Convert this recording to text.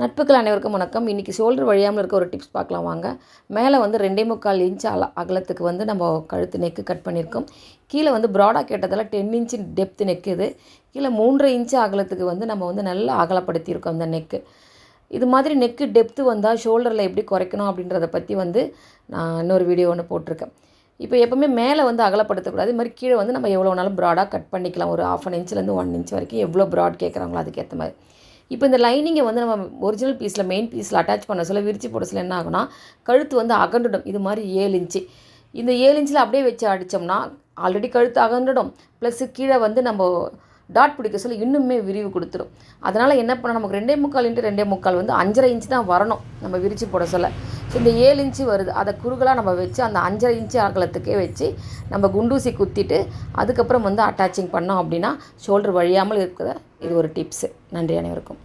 நட்புகள் அனைவருக்கும் வணக்கம். இன்றைக்கி ஷோல்டர் வழியாமல் இருக்க ஒரு டிப்ஸ் பார்க்கலாம் வாங்க. மேலே வந்து ரெண்டே முக்கால் இன்ச் அல அகலத்துக்கு வந்து நம்ம கழுத்து நெக்கு கட் பண்ணியிருக்கோம். கீழே வந்து ப்ராடாக கேட்டதால் டென் இன்ச்சு டெப்த் நெக்கு இது. கீழே மூன்றரை இன்ச்சு அகலத்துக்கு வந்து நம்ம வந்து நல்லா அகலப்படுத்தியிருக்கோம் அந்த நெக்கு இது மாதிரி நெக்கு டெப்த்து வந்தால் ஷோல்டரில் எப்படி குறைக்கணும் அப்படின்றத பற்றி வந்து நான் இன்னொரு வீடியோ ஒன்று போட்டிருக்கேன். இப்போ எப்போவுமே மேலே வந்து அகலப்படுத்தக்கூடாது. இது மாதிரி கீழே வந்து நம்ம எவ்வளோ வேணாலும் ப்ராடாக கட் பண்ணிக்கலாம். ஒரு ஆஃப் அன் இன்ச்லேருந்து ஒன் இன்ச் வரைக்கும் எவ்வளோ ப்ராட் கேட்குறாங்களோ அதுக்கேற்ற மாதிரி. இப்போ இந்த லைனிங்கை வந்து நம்ம ஒரிஜினல் பீஸில் மெயின் பீஸில் அட்டாச் பண்ண சொல்ல விரிச்சு போட சொல்ல என்ன ஆகுனா கழுத்து வந்து அகண்டுடும் இது மாதிரி ஏழு இன்ச்சு இந்த ஏழு இன்ச்சில் அப்படியே வச்சு அடித்தோம்னா ஆல்ரெடி கழுத்து அகண்டுடும் ப்ளஸ் கீழே வந்து நம்ம டாட் பிடிக்க சொல்ல இன்னுமே விரிவு கொடுத்துரும். அதனால் என்ன பண்ண நமக்கு ரெண்டே முக்கால் இன்ட்டு ரெண்டே முக்கால் வந்து அஞ்சரை இன்ச்சு தான் வரணும். நம்ம விரிச்சு போட சொல்ல. ஸோ இந்த ஏழு இன்ச்சு வருது. அதை குறுகலாக நம்ம வச்சு அந்த அஞ்சரை இன்ச்சு அகலத்துக்கே வச்சு நம்ம குண்டூசி குத்திட்டு அதுக்கப்புறம் வந்து அட்டாச்சிங் பண்ணோம் அப்படின்னா ஷோல்டர் வழியாமல் இருக்கிற இது ஒரு டிப்ஸு நன்றி அனைவருக்கும்.